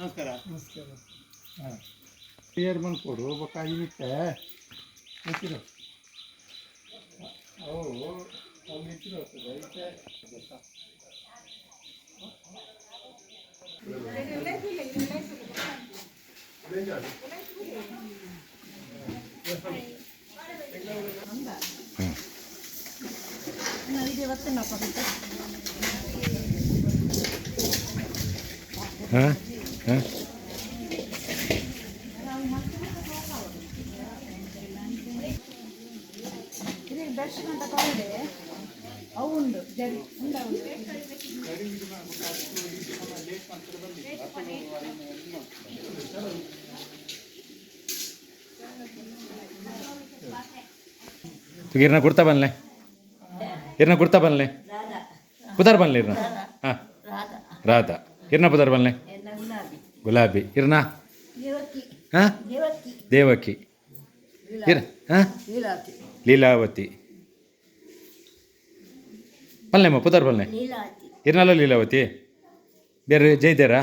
ನಮಸ್ಕಾರ. ನಮಸ್ಕಾರ. ಹಾಂ. ಕ್ಲಿಯರ್ ಮಾಡ್ಕೊಡು ಒಬ್ಬ ಕಾಯಿ ಬಿಟ್ಟೆ ಗೊತ್ತಿರೋ ಇಟ್ಟಿರೋ ಹಾಂ? ಇರ್ನ ಕುರ್ತಾ ಬನ್ಲೆ ಇರ್ನ ಕುರ್ತಾ ಬನ್ಲೆ ಪುದರ್ ಬನ್ಲೆ ಇರ್ನ ಹಾಂ ರಾಧಾ ಇರ್ನ ಪುದರ್ ಬನ್ಲೆ ಗುಲಾಬಿ. ಇರ್ನ? ಹಾಂ? ದೇವಕಿ. ಇರ ಹಾಂ? ಲೀಲಾವತಿ. ಪಲ್ನೆಮ್ಮ ಪುದಾರ್ ಪಲ್ನೆ ಇರ್ನಲ್ಲ ಲೀಲಾವತಿ? ಬೇರೆ ಜೈತೇರಾ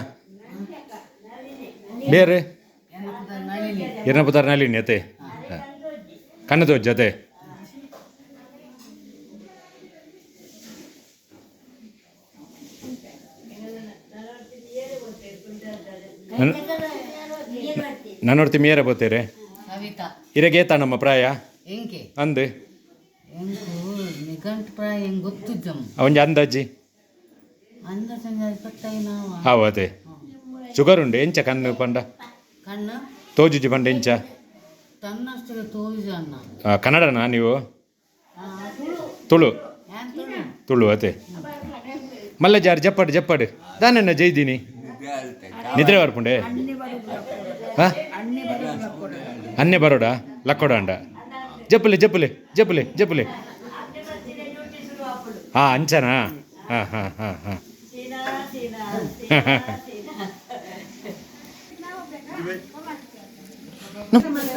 ಬೇರೆ? ಇರ್ನ ಪುದಾರ್ ನಳಿನಿ ಅತೆ ಹಾಂ. ಕಣ್ಣದು ಜೊತೆ. ನಾನು ನೋಡ್ತೀನಿ ಮೇರ ಬೋತೇರೆ ಇರಗೇತ ನಮ್ಮ ಪ್ರಾಯ? ಅಂದು? ಎಂಕು ನಿಘಂಟ್ ಪ್ರಾಯ ಹೆಂಗ್ ಗೊತ್ತಿದ್ದಮ್ ಅವನ್ ಅಂದಾಜಿ? ಹಾವು ಅದೇ ಶುಗರ್ ಉಂಡು ಎಂಚ ಕಣ್ಣು ಪಂಡ? ಕಣ್ಣು? ತೋಜುಜಿ ಪಂಡ ಎಂಚ ಕನ್ನಡನಾ ನೀವು? ತುಳು. ತುಳು. ಯಾನ್ ತುಳು? ತುಳು ಅದೇ. ಮಲ್ಲ ಜಾರ್ ಜಪ್ಪಡ್ ಜಪ್ಪಡ್. ದಾನಣ್ಣ ಜೈದೀನಿ. నిద్ర వరకుండే అన్నీ బరోడా లక్కోడా అండ జప్పులే జప్పులే జప్పులే జప్పులే. అంచనా? No.